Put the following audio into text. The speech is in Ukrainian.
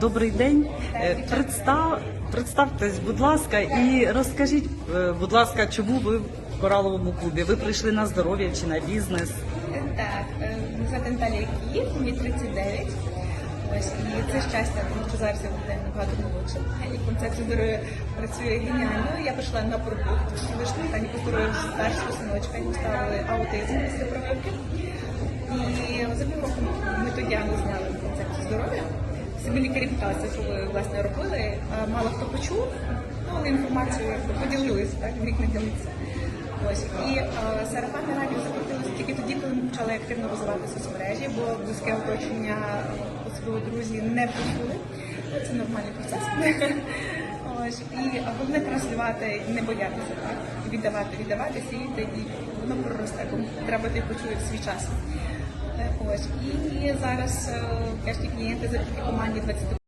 добрий день. Е, Представ, представтесь, будь ласка, і розкажіть, е, будь ласка, чому ви в кораловому клубі? Ви прийшли на здоров'я чи на бізнес? Так, е, мене звати Наталія Київ, мені 39. Ось і це щастя, тому що зараз я буде набагато молодше. І концепція здоров'я працює геніально. Я прийшла на продукт вийшли Тані поздоров'я старшого синочка, йому ставили аутизм після прививки. І за півроку ми тоді діагноз зняли концепцію здоров'я. Всі лікарі питалися, що ви власне робили. Мало хто почув, ну але інформацію поділилися, так вік не ділиться. Ось і е, сарафанне радіо закрутилося тільки тоді, коли ми почали активно розвивати соцмережі, бо близьке оточення особливо друзі не почули. Ну, Це нормальний процес. Ось і головне транслювати, не боятися, так віддавати, віддавати, сіяти, і воно проросте, бо треба ти почує в свій час. Depois, e as áreas, uh, este cliente, é o comando